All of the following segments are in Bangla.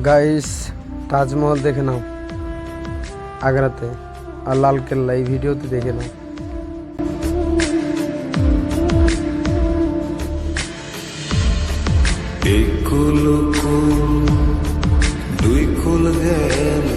গাইস, তাজমহল দেখে নাও। আগ্রাতে। আর লাল কেল্লা, এই ভিডিওতে দেখে নাও। কুল দুই কুল গেল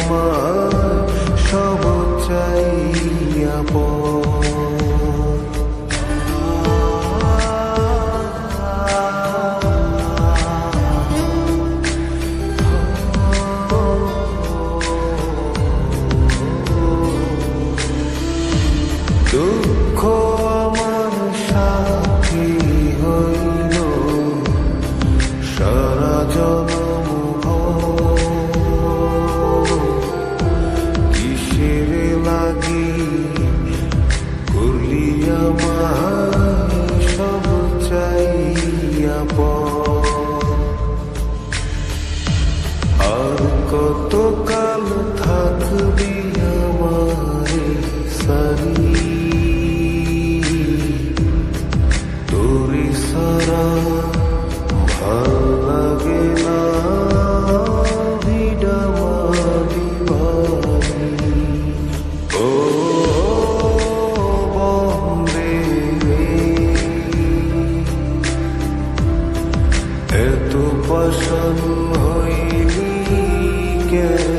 তোমার সব চাইয়া আর কত কাল থাকবি এত পছন্দ হইলি কেন?